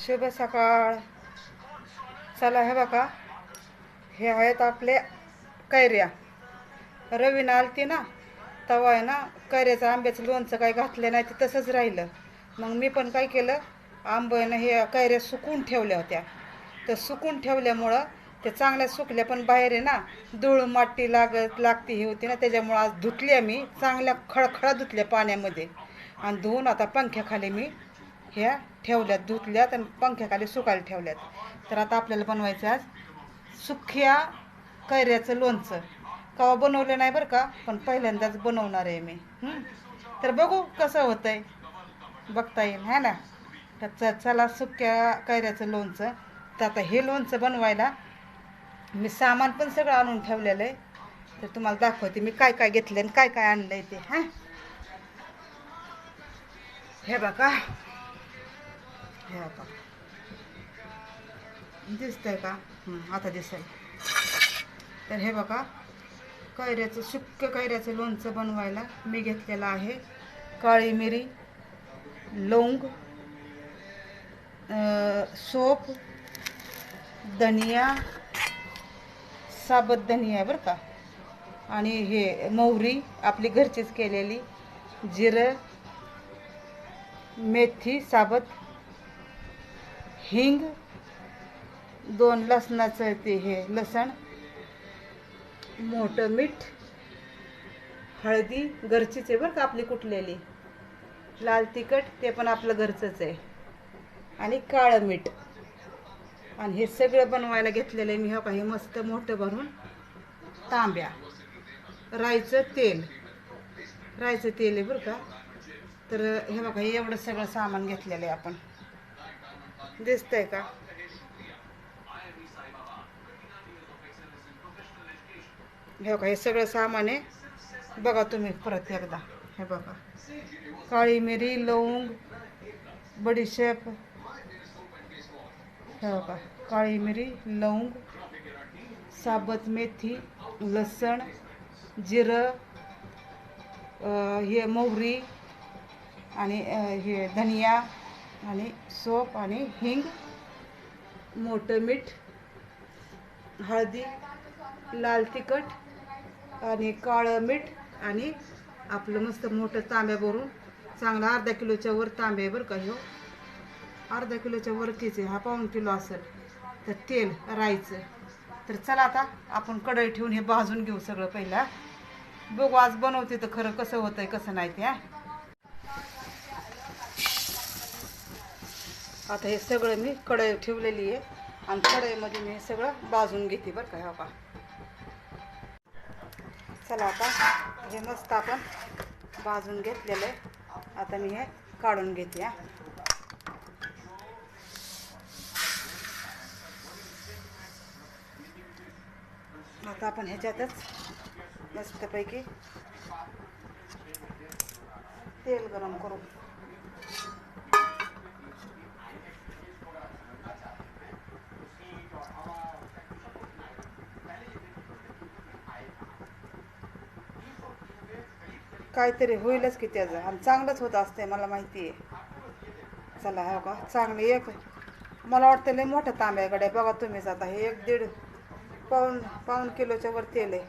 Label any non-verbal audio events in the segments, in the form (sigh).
शुभ सकाळ. चला हे बघा. हे आहेत आपले कैऱ्या. रवीनं आलती ना तवा आहे ना कैऱ्याचं आंब्याचं लोणचं काही घातलं नाही ते तसंच राहिलं. मग मी पण काय केलं आंब्यानं हे कैऱ्या सुकून ठेवल्या होत्या. तर सुकून ठेवल्यामुळं ते चांगल्या सुकल्या पण बाहेर आहे ना धूळ माती लागत लागती ही होती ना त्याच्यामुळं आज धुतल्या मी. चांगल्या खळखळा धुतल्या पाण्यामध्ये. आणि धुवून आता पंख्याखाली मी ह्या ठेवल्यात धुतल्यात आणि पंख्याखाली सुकायला ठेवल्यात. तर आता आपल्याला बनवायचं आज सुख्या कैऱ्याचं लोणचं. कवा बनवलं नाही बरं का पण पहिल्यांदाच बनवणार आहे मी. तर बघू कसं होतंय. बघता येईल है ना? तर च चला सुक्या कैऱ्याचं लोणचं. तर आता हे लोणचं बनवायला मी सामान पण सगळं आणून ठेवलेलं आहे. तर तुम्हाला दाखवते मी काय काय घेतलं आणि काय काय आणलं आहे ते हां? हे बघा. हे आता दिसतंय का आता दिसेल तर हे बघा कैऱ्याचं सुक्क कैऱ्याचं लोणचं बनवायला मी घेतलेलं आहे. काळी मिरी लवंग सोप धनिया साबत धनिया बरं का? आणि हे मोहरी आपली घरचीच केलेली जिरं मेथी साबत हिंग दोन लसणाचं ते हे लसण मोठं मीठ हळदी घरचीच आहे बरं का आपली कुठलेली. लाल तिखट ते पण आपलं घरचंच आहे. आणि काळं मीठ. आणि हे सगळं बनवायला घेतलेलं आहे मी हो का हे मस्त मोठं भरून तांब्या. राईचं तेल. राईचं तेल आहे बरं का. तर हे बघा हे एवढं सगळं सामान घेतलेलं आहे आपण. दिसतंय का? हे बघा हे सगळं सामान आहे. बघा तुम्ही परत एकदा. हे बघा. काळी मिरी लवंग बडीशेप हे बघा काळी मिरी लवंग साबत मेथी लसण जिरं हे मोहरी आणि हे धनिया आणि सोप आणि हिंग मोठं मीठ हळदी लाल तिखट आणि काळं मीठ आणि आपलं मस्त मोठं तांब्या भरून चांगला अर्धा किलोच्या वर तांबे आहे बरं का हो अर्धा किलोच्या वरतीच आहे हा पाऊण किलो असेल. तर तेल राहायचं तर चला आता आपण कढई ठेवून हे भाजून घेऊ सगळं पहिला. बघू आज बनवते तर खरं कसं होतंय कसं नाही ते आता हे सगळं मी कढई ठेवलेली आहे. आणि कढईमध्ये मी हे सगळं भाजून घेते बरं का बाबा का चला आता हे मस्त आपण भाजून घेतलेलं आहे. आता मी हे काढून घेते हा. आता आपण ह्याच्यातच मस्तपैकी तेल गरम करू. काहीतरी होईलच की त्याचं. आणि चांगलंच होत असतंय मला माहिती आहे चला हो का? चांगलं एक मला वाटतं लय मोठं तांब्याकडे बघा तुम्हीच आता. हे एक दीड पाऊन पाऊन किलोच्या वर तेल आहे.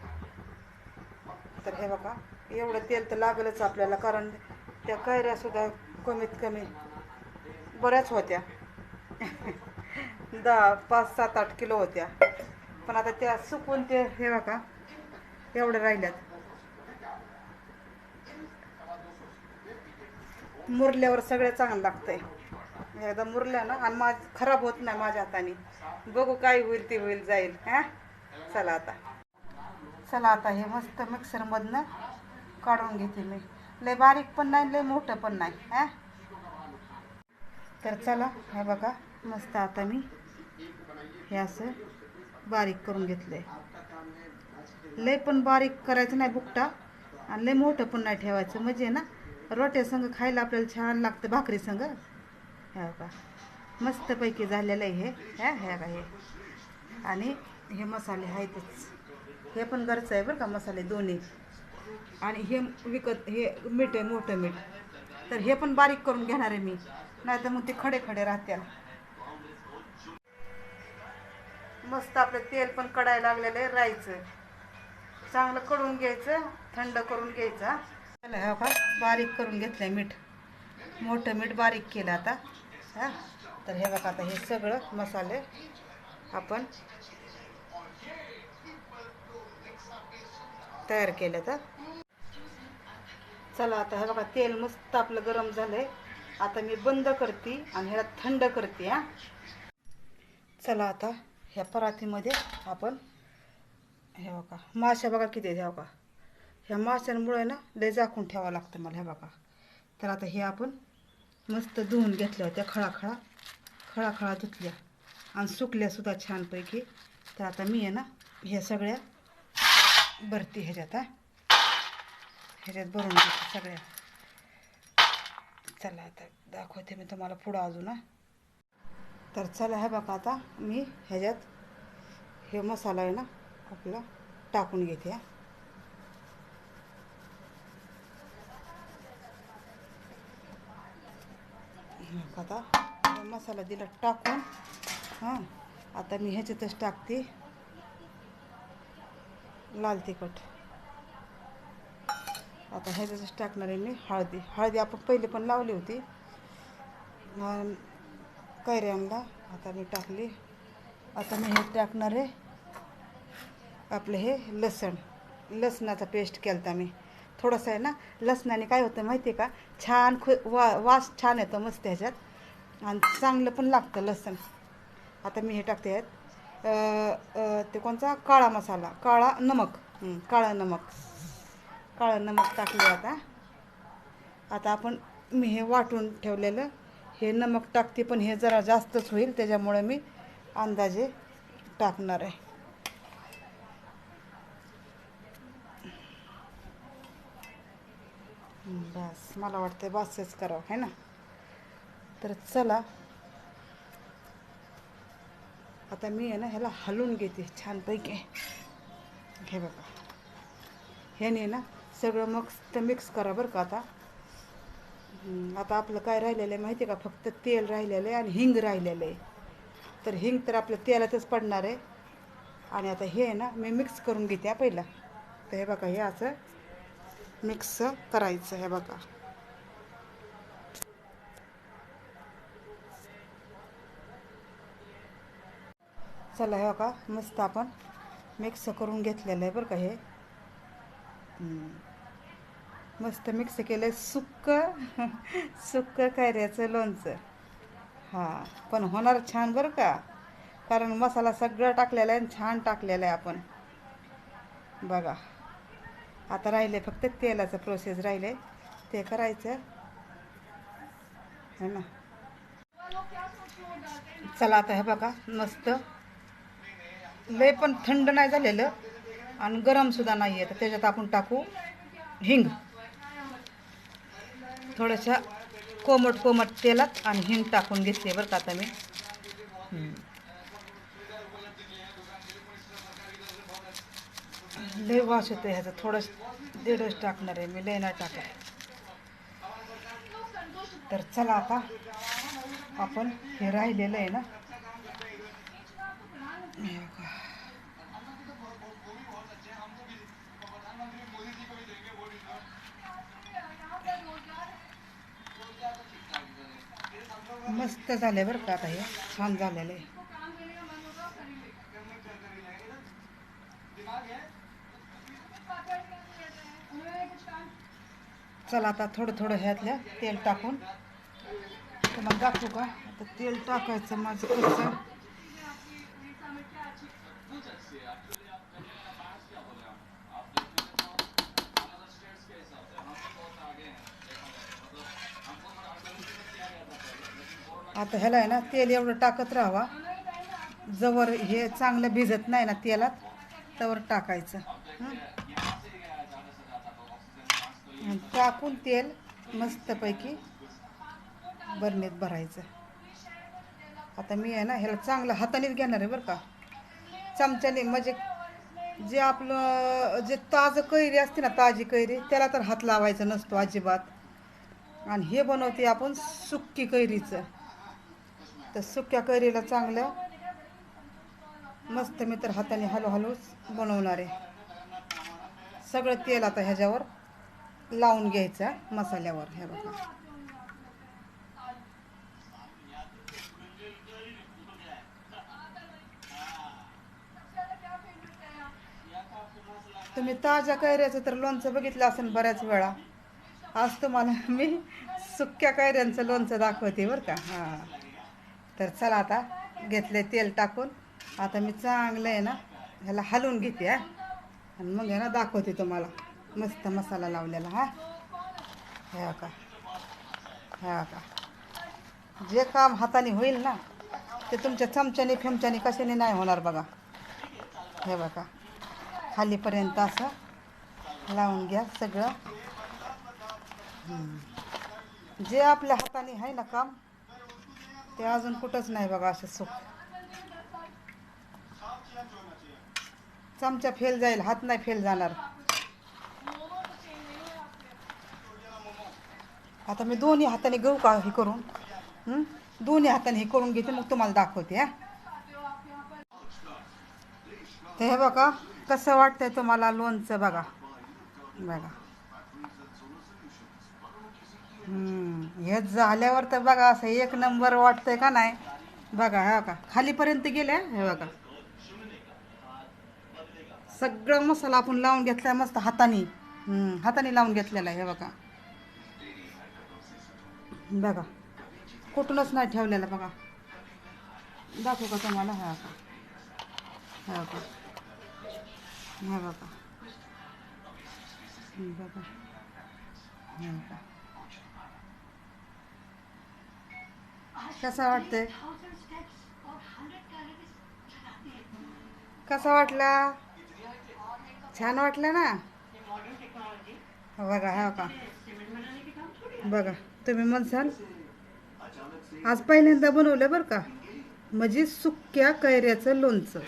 तर हे बघा एवढं तेल तर लागलंच आपल्याला कारण त्या कैऱ्यासुद्धा कमीत कमी बऱ्याच होत्या. (laughs) दहा पाच सात आठ किलो होत्या. पण आता त्या सुकून ते हे बघा एवढं राहिल्यात. मुरल्यावर सगळं चांगलं लागतंय. एकदा मुरल्या ना आणि माझ खराब होत नाही माझ्या हाताने. बघू काय होईल ते होईल जाईल. हा? चला आता. चला आता हे मस्त मिक्सरमधनं काढून घेते मी. लय बारीक पण नाही लय मोठं पण नाही. हा? तर चला हे बघा मस्त आता मी हे असं बारीक करून घेतलं आहे लय पण बारीक करायचं नाही बुकटा आणि लय मोठं पण नाही ठेवायचं म्हणजे ना रोट्या संग खायला आपल्याला छान लागतं भाकरी संग. हे का मस्तपैकी झालेलं आहे हे. ह्या ह्या का हे. आणि हे मसाले आहेतच. हे पण गरज आहे बरं का मसाले दोन्ही. आणि हे विकत हे मीठ आहे मोठं मीठ. तर हे पण बारीक करून घेणार आहे मी. नाही तर मग ते खडे खडे राहत्या. मस्त आपलं तेल पण कडायला लागलेलं आहे राहायचं. चांगलं कडून घ्यायचं थंड करून घ्यायचं हा. चला हे का बारीक करून घेतलं आहे मीठ. मोठं मीठ बारीक केलं आता हां. तर हे बघा आता हे सगळं मसाले आपण तयार केलं तर चला आता हे बघा तेल मस्त आपलं गरम झालंय. आता मी बंद करते आणि ह्याला थंड करते हां. चला आता ह्या परातीमध्ये आपण हे बघा माश्या बघा किती आहेत, का बघा. ह्या माशांमुळे ना लय झाकून ठेवावं लागतं मला हे बघा. तर आता हे आपण मस्त धुवून घेतल्या होत्या खळाखळा खळाखळा धुतल्या. आणि सुकल्यासुद्धा छानपैकी. तर आता मी आहे ना ह्या सगळ्या भरती ह्याच्यात हा. ह्याच्यात भरून घेते सगळ्या. चला आता दाखवते मी तुम्हाला पुढं अजून हा. तर चला हे बघा आता मी ह्याच्यात हे मसाला आहे ना आपला टाकून घेते हा मग आता मसाला दिला टाकून. हां आता मी ह्याच्यातच टाकते. लाल तिखट. आता ह्याच्यातच टाकणार आहे मी हळदी. हळदी आपण पहिले पण लावली होती. कैऱ्यांना आता मी टाकली. आता मी हे टाकणार आहे. आपलं हे लसण. लसणाचा पेस्ट केला मी. थोडंसं आहे ना लसणाने काय होतं माहिती आहे का? छान खु वा वास छान येतो मस्त ह्याच्यात. आणि चांगलं पण लागतं लसण. आता मी हे टाकते आहेत. ते कोणचा काळा मसाला. काळा नमक. काळं नमक. काळं नमक टाकले आता. आता आपण मी हे वाटून ठेवलेलं. हे नमक टाकते पण हे जरा जास्तच होईल त्याच्यामुळे मी अंदाजे टाकणार आहे. बस मला वाटतं बसच करावं है ना? तर चला. आता मी आहे ना ह्याला हलवून घेते छानपैकी. हे बघा. ह्याने ना सगळं मस्त मिक्स करा बरं का आता. आता आपलं काय राहिलेलं आहे माहिती आहे का? फक्त तेल राहिलेलं आहे आणि हिंग राहिलेलं आहे. तर हिंग तर आपलं तेलातच पडणार आहे. आणि आता हे आहे ना मी मिक्स करून घेते पहिला. तर हे बघा हे असं मिक्स करायचं हे बघा. चला हे बघा मस्त आपण मिक्स करून घेतलेलं आहे बरं का हे. मस्त मिक्स केलं आहे सुक्क सुक्क कैऱ्याचं लोणचं. हां पण होणार छान बरं का? कारण मसाला सगळं टाकलेला आहे आणि छान टाकलेला आहे आपण. बघा. आता राहिले फक्त तेलाचं प्रोसेस राहिले. ते करायचं. है ना? चला आता हे बघा मस्त. लय पण थंड नाही झालेलं आणि गरमसुद्धा नाही आहे तर त्याच्यात आपण टाकू हिंग. थोडंसं कोमट कोमट तेलात आणि हिंग टाकून घेतली बरं का आता मी. लय वास येतो ह्याचा. थोडंच दीडच टाकणार आहे मी लय नाही टाकणार तर चला आता आपण हे राहिलेलं आहे ना. हे मस्त झाले बरं का आता हे. छान झालेलं आहे. चला आता थोडं थोडं ह्यातल्या तेल टाकून. तुम्हाला दाखवू का? आता तेल टाकायचं माझं कसं? आता ह्याला आहे ना तेल एवढं टाकत राहावा. जवळ हे चांगलं भिजत नाही ना तेलात तवर टाकायचं. हां? आणि टाकून तेल मस्तपैकी बरणीत भरायचं. आता मी आहे ना ह्याला चांगलं हातानेच घेणार आहे बरं का. चमच्याने म्हणजे जे आपलं जे ताजं कैरी असते ना ताजी कैरी त्याला तर हात लावायचा नसतो अजिबात. आणि हे बनवते आपण सुक्की कैरीचं. तर सुक्या कैरीला चांगलं मस्त मी तर हाताने हळूहळू बनवणार आहे. सगळं तेल आता ह्याच्यावर लावून घ्यायचं मसाल्यावर हे बघा. तुम्ही ताज्या कैऱ्याचं तर लोणचं बघितलं असेल बऱ्याच वेळा. आज तुम्हाला मी सुक्या कैऱ्यांचं लोणचं दाखवते बरं का. हां. तर चला आता घेतले तेल टाकून. आता मी चांगलं आहे ना ह्याला हलवून घेते आणि मग आहे ना दाखवते तुम्हाला. मस्त मसाला लावलेला हा? ह्या का ह्या का जे काम हाताने होईल ना ते तुमच्या चमच्याने फेमच्याने कशाने नाही होणार बघा. हे बघा. खालीपर्यंत असं लावून घ्या सगळं. जे आपल्या हाताने आहे ना काम ते अजून कुठंच नाही बघा असं सुख. चमचा फेल जाईल हात नाही फेल जाणार. आता मी दोन्ही हाताने गहू का हे करून दोन्ही हाताने हे करून घेते मग तुम्हाला दाखवते हा. ते हे बघा कसं वाटतंय तुम्हाला लोणचं बघा. बघा. हे झाल्यावर तर बघा असं एक नंबर वाटतंय का नाही? बघा हा का खालीपर्यंत गेल्या हे बघा. सगळं मसाला आपण लावून घेतला मस्त हाताने. हाताने लावून घेतलेला आहे हे बघा. बघा कुठूनच नाही ठेवलेला बघा. दाखवू का तुम्हाला? हा का? हा का? हे बघा. बघा. हे का? कसं वाटतंय? कसा वाटला? छान वाटलं ना? बघा हा का? बघा तुम्ही म्हणसाल? आज पहिल्यांदा बनवलं बरं का? म्हणजे सुक्या कैऱ्याचं लोणचं.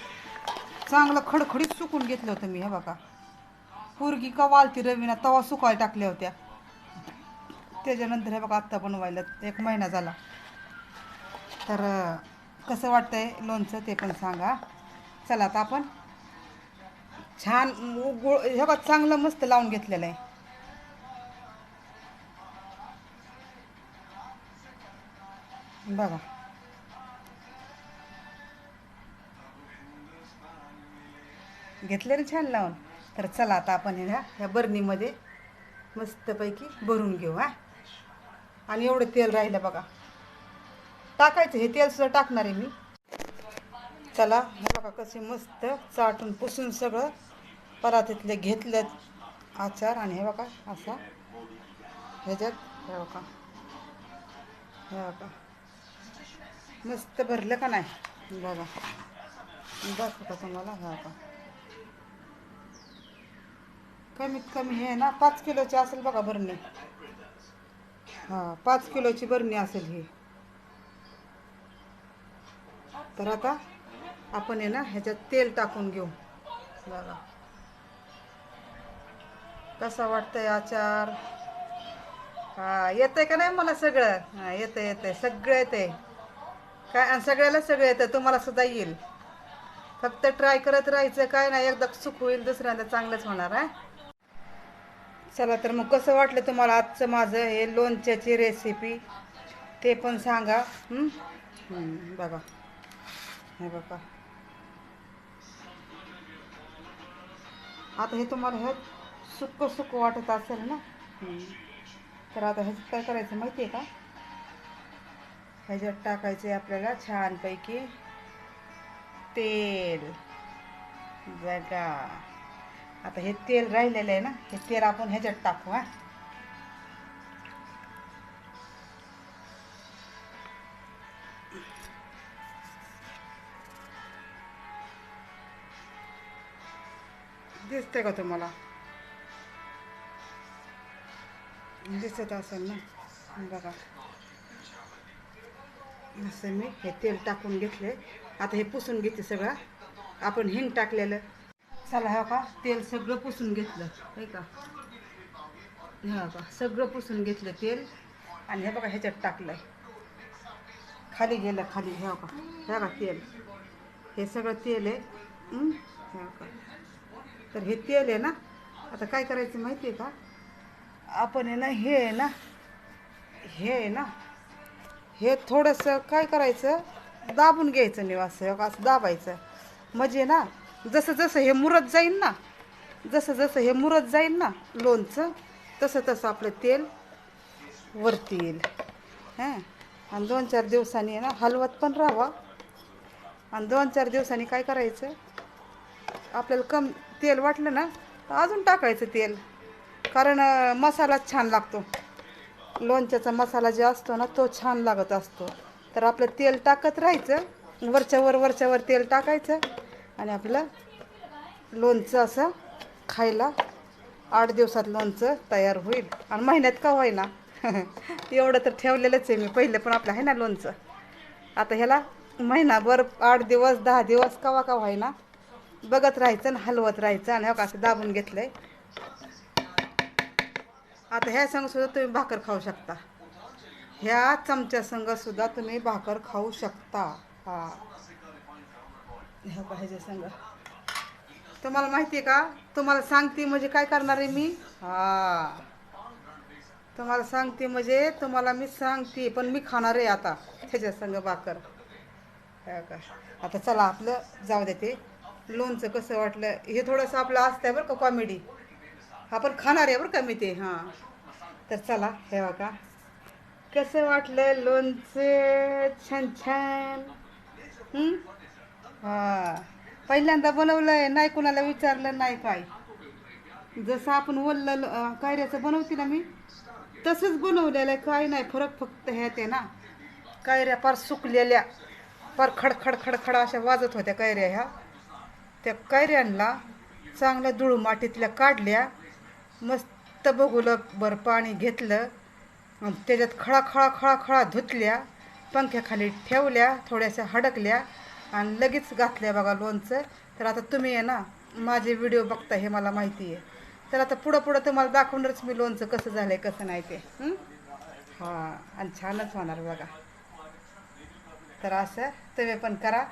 चांगलं खडखडीत सुकून घेतलं होतं मी हे बघा. पोरगी का वालती रवीना तवा सुकाय टाकल्या होत्या. त्याच्यानंतर हे बघा आत्ता बनवायला एक महिना झाला. तर कसं वाटतंय लोणचं ते पण सांगा. चला आता आपण छान गोळ हे बघा चांगलं मस्त लावून घेतलेलं आहे. बघा. घेतले ना छान लावून. तर चला आता आपण ह्या ह्या बरणीमध्ये मस्तपैकी भरून घेऊ हा. आणि एवढं तेल राहिलं बघा. टाकायचं हे तेल सुद्धा टाकणार आहे मी. चला हे बघा कसे मस्त चाटून पुसून सगळं. परातीतले घेतलं आचार आणि हे बघा असा. ह्याच्यात हे बघा. हे बघा. मस्त भरलं का नाही? बघा. दाखवू तुम्हाला हा का कमीत कमी हे ना पाच किलोची असेल बघा बरणी हां पाच किलोची बरणी असेल ही. तर आता आपण आहे ना ह्याच्यात तेल टाकून घेऊ. बघा. कसा वाटतंय आचार? हा येतंय का नाही मला सगळं? हा येतंय येतंय. सगळं येतंय. काय आणि सगळ्याला सगळं येतं तुम्हाला सुद्धा येईल. फक्त ट्राय करत राहायचं काय नाही एकदा सुख होईल दुसऱ्यांदा चांगलंच होणार आहे चला तर मग कसं वाटलं तुम्हाला आजचं माझं हे लोणच्याची रेसिपी ते पण सांगा बघा. हे बघा. आता हे तुम्हाला हे सुक्क सुक्क वाटत असेल ना? तर आता ह्याच्यात काय करायचं माहिती आहे का? ह्याच्यात टाकायचे आपल्याला छानपैकी तेल. बघा. आता हे तेल राहिलेलं आहे ना हे तेल आपण ह्याच्यात टाकू हा. दिसते का तुम्हाला? दिसत असेल ना? बघा. असं मी हे तेल टाकून घेतले. आता हे पुसून घेते सगळं. आपण हिंग टाकलेलं. चला हा का तेल सगळं पुसून घेतलं हे का? हा का सगळं पुसून घेतलं तेल. आणि हे बघा ह्याच्यात टाकलंय. खाली गेलं खाली हे का हे का तेल. हे सगळं तेल आहे. हं? का तर हे तेल आहे ना? आता काय करायचं माहिती आहे का? आपण आहे ना हे आहे ना हे आहे ना हे थोडंसं काय करायचं? दाबून घ्यायचं निवास असं दाबायचं. म्हणजे ना जसं जसं हे मुरत जाईल ना जसं जसं हे मुरत जाईल ना लोणचं तसं तसं आपलं तेल वरती येईल. हां? आणि दोन चार दिवसांनी आहे ना हलवत पण राहावा. आणि दोन चार दिवसांनी काय करायचं? आपल्याला कम तेल वाटलं ना तर अजून टाकायचं तेल. कारण मसालाच मसाला छान लागतो. लोणच्याचा मसाला जो असतो ना तो छान लागत असतो. तर आपलं तेल टाकत राहायचं. वरच्यावर वरच्यावर तेल टाकायचं. आणि आपलं लोणचं असं खायला आठ दिवसात लोणचं तयार होईल. आणि महिन्यात का होईना. (laughs) एवढं तर ठेवलेलंच आहे मी. पहिलं पण आपलं आहे ना लोणचं. आता ह्याला महिनाभर आठ दिवस दहा दिवस कवा का ना बघत राहायचं आणि हलवत राहायचं. आणि हो का असं दाबून घेतलं आहे आता ह्या संगसुद्धा तुम्ही भाकर खाऊ शकता. ह्या चमच्या संग सुद्धा तुम्ही भाकर खाऊ शकता. हा. ह्या पाहिजे संग. तुम्हाला माहिती आहे का? तुम्हाला सांगते म्हणजे काय करणार आहे मी? हा. तुम्हाला सांगते म्हणजे तुम्हाला मी सांगते पण मी खाणार आहे आता त्याच्या संग भाकर. का आता चला आपलं जाऊ दे ते. लोणचं कसं वाटलं? हे थोडंसं आपलं असतंय बरं का कॉमेडी आपण खाणार आहे बरं का मी ते हां. तर चला हे बघा. कसं वाटलं लोणचं? छान छान. हा? पहिल्यांदा बनवलंय नाही कुणाला विचारलं नाही काय. जसं आपण वल्ल कायऱ्याचं बनवते ना मी तसंच बनवलेलं आहे. काय नाही फरक फक्त ह्यात आहे ना. कायऱ्या पार सुकलेल्या पार खडखड खडखड अशा वाजत होत्या कायऱ्या ह्या. त्या कैऱ्यांना चांगल्या धुळू मातीतल्या काढल्या. मस्त बघुलं बरं पाणी घेतलं. आणि त्याच्यात खळा खळा खळा खळा धुतल्या पंख्याखाली ठेवल्या थोड्याशा हडकल्या आणि लगेच घातल्या बघा लोणचं. तर आता तुम्ही आहे ना माझे व्हिडिओ बघता हे मला माहिती आहे तर आता पुढं पुढं तुम्हाला दाखवणारच मी लोणचं कसं झालं आहे कसं नाही ते. हां? आणि छानच होणार बघा. तर असं तुम्ही पण करा.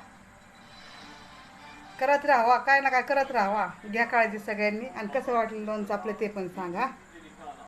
करत राहावा काय ना काय करत राहावा. घ्या काळजी सगळ्यांनी. आणि कसं वाटलं लोणचं आपलं ते पण सांगा.